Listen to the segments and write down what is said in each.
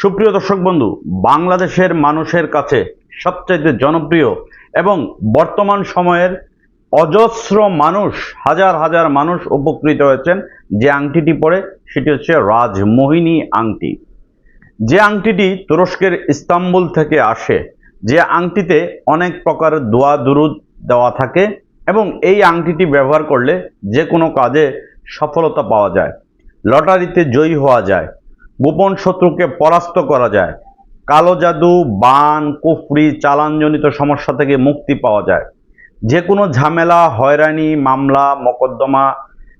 সুপ্রিয় দর্শক বন্ধু, বাংলাদেশের মানুষের কাছে সবচাইতে জনপ্রিয় এবং বর্তমান সময়ের অজস্র মানুষ, হাজার হাজার মানুষ উপকৃত হয়েছেন যে আংটিটি পরে, সেটি হচ্ছে রাজমোহিনী আংটি। যে আংটিটি তুরস্কের ইস্তাম্বুল থেকে আসে, যে আংটিতে অনেক প্রকারের দোয়া দুরুদ দেওয়া থাকে এবং এই আংটিটি ব্যবহার করলে যে কোনো কাজে সফলতা পাওয়া যায়, লটারিতে জয়ী হওয়া যায়। গোপন শত্রুকে পরাস্ত করা যায়। কালো জাদু, বান, কুফরি, চালানজনিত সমস্যা থেকে মুক্তি পাওয়া যায়। যে কোনো ঝামেলা, হয়রানি, মামলা, মোকদ্দমা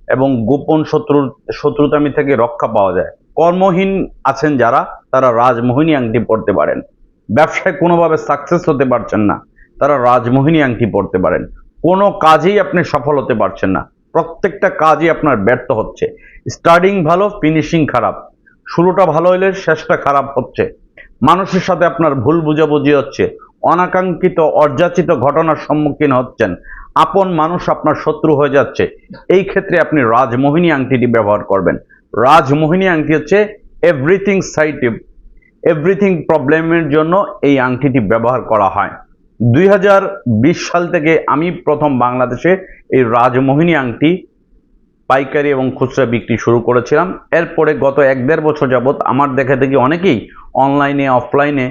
এবং গোপন শত্রু, শত্রুতামি থেকে রক্ষা পাওয়া যায়। কর্মহীন আছেন যারা, তারা রাজমোহিনী আংটি পড়তে পারেন। ব্যবসায় কোনোভাবে সাকসেস হতে পারছেন না, তারা রাজমোহিনী আংটি পড়তে পারেন। কোনো কাজেই আপনি সফল হতে পারছেন না। প্রত্যেকটা কাজই আপনার ব্যর্থ হচ্ছে। স্টার্টিং ভালো ফিনিশিং খারাপ। শুরুটা ভালো হলে শেষটা খারাপ হচ্ছে। মানুষের সাথে আপনার ভুল বুঝাবুঝি হচ্ছে। অনাকাঙ্ক্ষিত অর্যাচিত ঘটনার সম্মুখীন হচ্ছেন। আপন মানুষ আপনার শত্রু হয়ে যাচ্ছে। এই ক্ষেত্রে আপনি রাজমোহিনী আংটিটি ব্যবহার করবেন। রাজমোহিনী আংটি হচ্ছে এভরিথিং সাইটে এভরিথিং প্রবলেমের জন্য এই আংটিটি ব্যবহার করা হয়। দুই হাজার বিশ সাল থেকে আমি প্রথম বাংলাদেশে এই রাজমোহিনী আংটি পাইকারি এবং খুচরা বিক্রি শুরু করেছিলাম। এরপরে গত এক দেড় বছর যাবৎ আমার দেখা দেখি অনেকেই অনলাইনে, অফলাইনে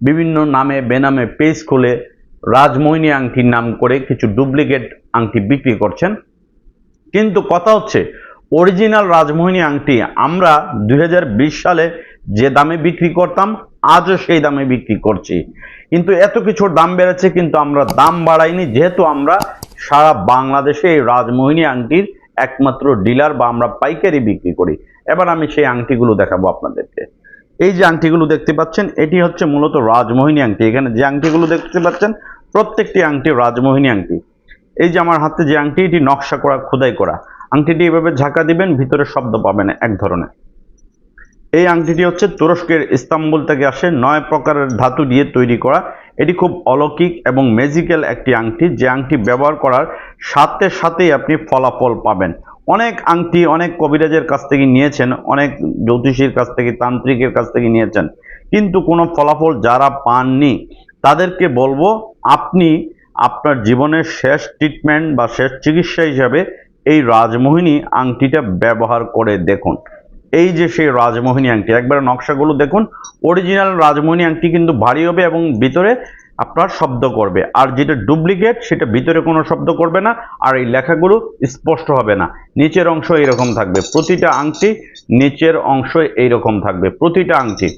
বিভিন্ন নামে, বেনামে পেজ খুলে রাজমোহিনী আংটির নাম করে কিছু ডুপ্লিকেট আংটি বিক্রি করছেন। কিন্তু কথা হচ্ছে, অরিজিনাল রাজমোহিনী আংটি আমরা দু হাজার বিশ সালে যে দামে বিক্রি করতাম, আজও সেই দামে বিক্রি করছি। কিন্তু এত কিছুর দাম বেড়েছে, কিন্তু আমরা দাম বাড়াইনি, যেহেতু আমরা সারা বাংলাদেশে এই রাজমোহিনী আংটির একমাত্র ডিলার বা আমরা পাইকারি বিক্রি করি। এবার আমি সেই আংটিগুলো দেখাবো আপনাদেরকে। এই যে আংটিগুলো দেখতে পাচ্ছেন, এটি হচ্ছে মূলত রাজমোহিনী আংটি। এখানে যে আংটিগুলো দেখতে পাচ্ছেন, প্রত্যেকটি আংটি রাজমোহিনী আংটি। এই যে আমার হাতে যে আংটি, এটি নকশা করা, খোদাই করা। আংটিটি এভাবে ঝাঁকা দিবেন, ভিতরে শব্দ পাবেন এক ধরনের। এই আংটিটি হচ্ছে তুরস্কের ইস্তাম্বুল থেকে আসে। নয় প্রকারের ধাতু দিয়ে তৈরি করা। এটি খুব অলৌকিক এবং ম্যাজিক্যাল একটি আংটি। যে আংটি ব্যবহার করার সাথে সাথেই আপনি ফলাফল পাবেন। অনেক আংটি অনেক কবিরাজের কাছ থেকে নিয়েছেন, অনেক জ্যোতিষীর কাছ থেকে, তান্ত্রিকের কাছ থেকে নিয়েছেন। কিন্তু কোনো ফলাফল যারা পাননি, তাদেরকে বলব আপনি আপনার জীবনের শেষ ট্রিটমেন্ট বা শেষ চিকিৎসা হিসাবে এই রাজমোহিনী আংটিটা ব্যবহার করে দেখুন। এই যে সেই রাজমোহিনী আংটি, একবার নকশাগুলো দেখুন অরিজিনাল রাজমোহিনী আংটি কিন্তু ভারী হবে এবং ভিতরে আপনার শব্দ করবে। আর যেটা ডুপ্লিকেট সেটা ভিতরে কোনো শব্দ করবে না, আর এই লেখাগুলো স্পষ্ট হবে না। নিচের অংশ এরকম থাকবে। প্রতিটা আংটি নিচের অংশ এইরকম থাকবে। প্রতিটা আংটি।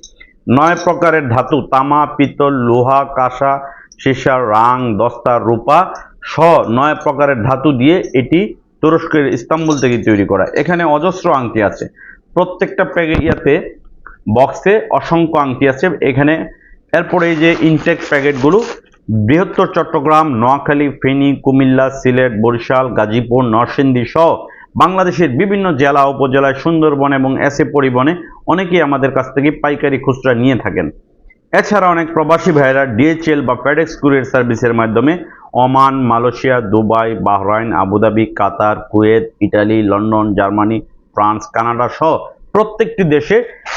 নয় প্রকারের ধাতু, তামা, পিতল, লোহা, কাঁসা, সীসা, রাং, দস্তা, রূপা স নয় প্রকারের ধাতু দিয়ে এটি তুরস্কের ইস্তাম্বুল থেকে তৈরি করা। এখানে অজস্র আংটি আছে। প্রত্যেকটা প্যাকেট বক্সে অসংখ্য আংটি আছে। এখানে এরপরে এই যে ইনটেক প্যাকেটগুলো বৃহত্তর চট্টগ্রাম, নোয়াখালী, ফেনী, কুমিল্লা, সিলেট, বরিশাল, গাজীপুর, নরসিংদী সহ বাংলাদেশের বিভিন্ন জেলা, উপজেলায়, সুন্দরবন এবং এসে পরিবহনে অনেকেই আমাদের কাছ থেকে পাইকারি খুচরা নিয়ে থাকেন। এছাড়া অনেক প্রবাসী ভাইয়েরা ডিএচএল বা ফেডেক্স কুরিয়ার সার্ভিসের মাধ্যমে Oman, Malaysia, Dubai, Bahrain, Abu Dhabi, Qatar, Kuwait, Italy, London, Germany France, Canada সহ প্রত্যেকটি দেশে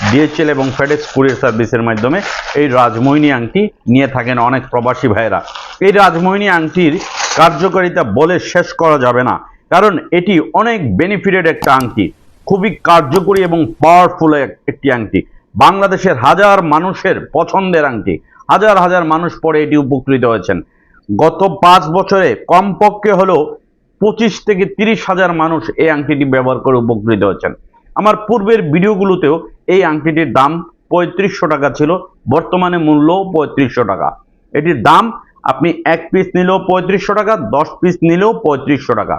ডিএচএল এবং ফেডেক্স কুরিয়ার সার্ভিসের মাধ্যমে এই রাজমোহিনী আংটি নিয়ে থাকেন অনেক প্রবাসী ভাইয়েরা। এই রাজমোহিনী আংটির কার্যকারিতা বলে শেষ করা যাবে না, কারণ এটি অনেক বেনিফিটেড একটা আংটি। খুবই কার্যকরী এবং পাওয়ারফুল একটি আংটি। বাংলাদেশের হাজার মানুষের পছন্দের আংটি। হাজার হাজার মানুষ পরে এটি উপকৃত হয়েছেন। গত পাঁচ বছরে কমপক্ষে হলেও পঁচিশ থেকে তিরিশ হাজার মানুষ এই আংটিটি ব্যবহার করে উপকৃত হয়েছেন। আমার পূর্বের ভিডিওগুলোতেও এই আংটিটির দাম পঁয়ত্রিশশো টাকা ছিল, বর্তমানে মূল্য পঁয়ত্রিশশো টাকা। এটির দাম আপনি এক পিস নিলেও পঁয়ত্রিশশো টাকা, দশ পিস নিলেও পঁয়ত্রিশশো টাকা।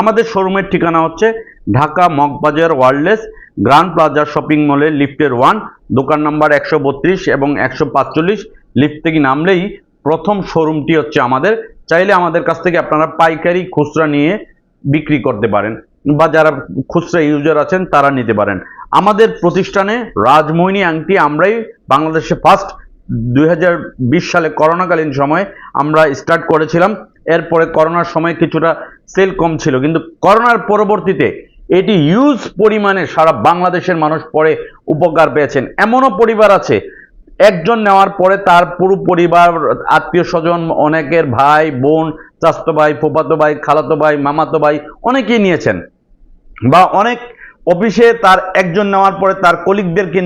আমাদের শোরুমের ঠিকানা হচ্ছে Dhaka Moghbazar Wireless Grand Plaza shopping মলের লিফটের ওয়ান, দোকান নাম্বার একশো বত্রিশ এবং একশো পাঁচচল্লিশ। লিফট থেকে নামলেই প্রথম শোরুমটি হচ্ছে আমাদের। চাইলে আমাদের কাছ থেকে আপনারা পাইকারি খুচরা নিয়ে বিক্রি করতে পারেন বা যারা খুচরা ইউজার আছেন তারা নিতে পারেন। আমাদের প্রতিষ্ঠানে রাজমোহিনী আংটি আমরাই বাংলাদেশে ফার্স্ট দুই হাজার বিশ সালে করোনাকালীন সময়ে আমরা স্টার্ট করেছিলাম। এরপরে করোনার সময় কিছুটা সেল কম ছিল। কিন্তু করোনার পরবর্তীতে এটি ইউজ পরিমাণে সারা বাংলাদেশের মানুষ পরে উপকার পেয়েছেন। এমনও পরিবার আছে একজন নেওয়ার পরে তার পুরো পরিবার, আত্মীয় স্বজন, অনেকের ভাই, বোন চাস্তো ভাই, ফুফাতো ভাই, খালাতো ভাই, মামাতো ভাই অনেকেই নিয়েছেন। বা অনেক অফিসে তার একজন নেওয়ার পরে তার কলিগদেরকে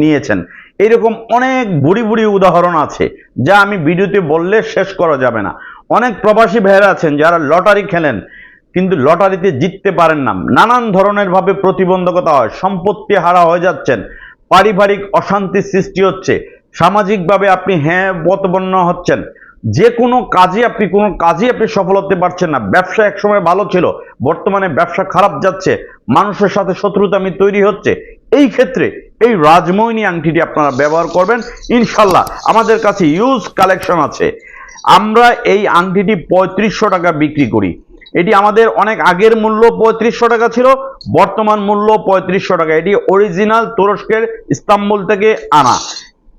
নিয়েছেন। এরকম অনেক বুড়ি বুড়ি উদাহরণ আছে, যা আমি ভিডিওতে বললে শেষ করা যাবে না। অনেক প্রবাসী ভাইয়েরা আছেন যারা লটারি খেলেন, কিন্তু লটারিতে জিততে পারেন না। নানান ধরনের ভাবে প্রতিবন্ধকতা হয়, সম্পত্তি হারা হয়ে যাচ্ছেন। পারিবারিক অশান্তির সৃষ্টি হচ্ছে। সামাজিকভাবে আপনি হ্যাঁ বতবন্য হচ্ছেন। যে কোনো কাজে আপনি, কোনো কাজে আপনি সফল হতে পারছেন না। ব্যবসা একসময় ভালো ছিল, বর্তমানে ব্যবসা খারাপ যাচ্ছে, মানুষের সাথে শত্রুতা আমি তৈরি হচ্ছে। এই ক্ষেত্রে এই রাজমোহিনী আংটিটি আপনারা ব্যবহার করবেন, ইনশাল্লাহ। আমাদের কাছে ইউজ কালেকশন আছে। আমরা এই আংটিটি পঁয়ত্রিশশো টাকা বিক্রি করি। এটি আমাদের অনেক আগের মূল্য পঁয়ত্রিশশো টাকা ছিল, বর্তমান মূল্য পঁয়ত্রিশশো টাকা। এটি অরিজিনাল তুরস্কের ইস্তাম্বুল থেকে আনা।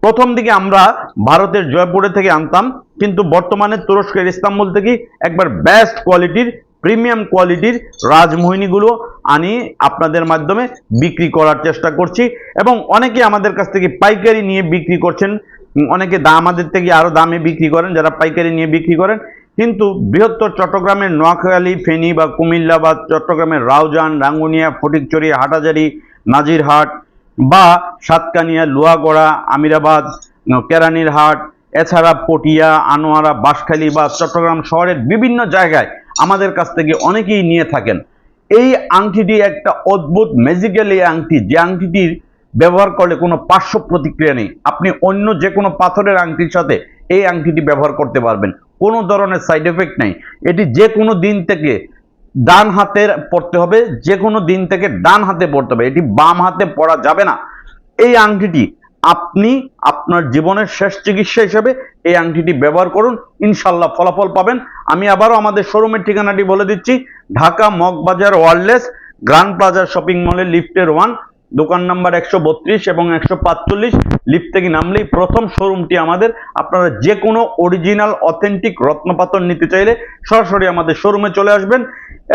প্রথম দিকে আমরা ভারতের জয়পুরে থেকে আনতাম, কিন্তু বর্তমানে তুরস্কের ইস্তাম্বুল থেকে একবার বেস্ট কোয়ালিটির প্রিমিয়াম কোয়ালিটির রাজমোহিনীগুলো আনি আপনাদের মাধ্যমে বিক্রি করার চেষ্টা করছি। এবং অনেকে আমাদের কাছ থেকে পাইকারি নিয়ে বিক্রি করছেন, অনেকে দাম আমাদের থেকে আরও দামে বিক্রি করেন, যারা পাইকারি নিয়ে বিক্রি করেন। কিন্তু বৃহত্তর চট্টগ্রামের নোয়াখালী ফেনী বা কুমিল্লা বা চট্টগ্রামের রাউজান রাঙ্গুনিয়া ফটিকচুরি হাটাজারি নাজিরহাট বা সাতকানিয়া লুয়াগড়া আমিরাবাদ উম, কেরানীরহাট এছাড়া পটিয়া আনোয়ারা বাঁশখালী বা চট্টগ্রাম শহরের বিভিন্ন জায়গায় আমাদের কাছ থেকে অনেকেই নিয়ে থাকেন। এই আংটিটি একটা অদ্ভুত ম্যাজিক্যাল এই আংটি। যে আংটিটির ব্যবহার করলে কোনো পার্শ্ব প্রতিক্রিয়া নেই। আপনি অন্য যে কোনো পাথরের আংটির সাথে এই আংটিটি ব্যবহার করতে পারবেন। কোনো ধরনের সাইড এফেক্ট নেই। এটি যে কোনো দিন থেকে ডান হাতে পড়তে হবে যে কোনো দিন থেকে ডান হাতে পড়তে হবে। এটি বাম হাতে পড়া যাবে না। এই আংটিটি আপনি আপনার জীবনের শেষ চিকিৎসা হিসেবে এই আংটিটি ব্যবহার করুন ইনশাল্লাহ ফলাফল পাবেন। আমি আবারও আমাদের শোরুমের ঠিকানাটি বলে দিচ্ছি, Dhaka Moghbazar Wireless, Grand Plaza shopping মলের লিফটের ওয়ান দোকান নাম্বার একশো বত্রিশ এবং একশো পাঁচচল্লিশ। লিফট থেকে নামলেই প্রথম শোরুমটি আমাদের। আপনারা যে কোনো অরিজিনাল অথেন্টিক রত্নপাথর নিতে চাইলে সরাসরি আমাদের শোরুমে চলে আসবেন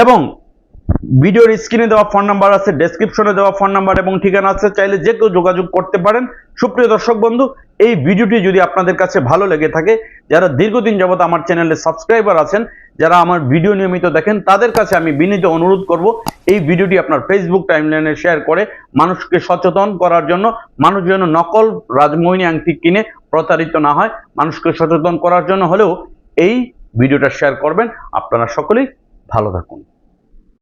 এবং ভিডিওর স্ক্রিনে দেওয়া ফোন নাম্বার আছে ডেসক্রিপশনে দেওয়া ফোন নাম্বার এবং ঠিকানা আছে, চাইলে যে কেউ যোগাযোগ করতে পারেন। সুপ্রিয় দর্শক বন্ধু, এই ভিডিওটি যদি আপনাদের কাছে ভালো লেগে থাকে যারা দীর্ঘদিন যাবৎ আমার চ্যানেলে সাবস্ক্রাইবার আছেন, যারা আমার ভিডিও নিয়মিত দেখেন, তাদের কাছে আমি বিনীত অনুরোধ করব, এই ভিডিওটি আপনার ফেসবুক টাইমলাইনে শেয়ার করে মানুষকে সচেতন করার জন্য, মানুষ যেন নকল রাজমোহিনী আংটি কিনে প্রতারিত না হয়, মানুষকে সচেতন করার জন্য হলেও এই ভিডিওটা শেয়ার করবেন। আপনারা সকলেই ভালো থাকুন।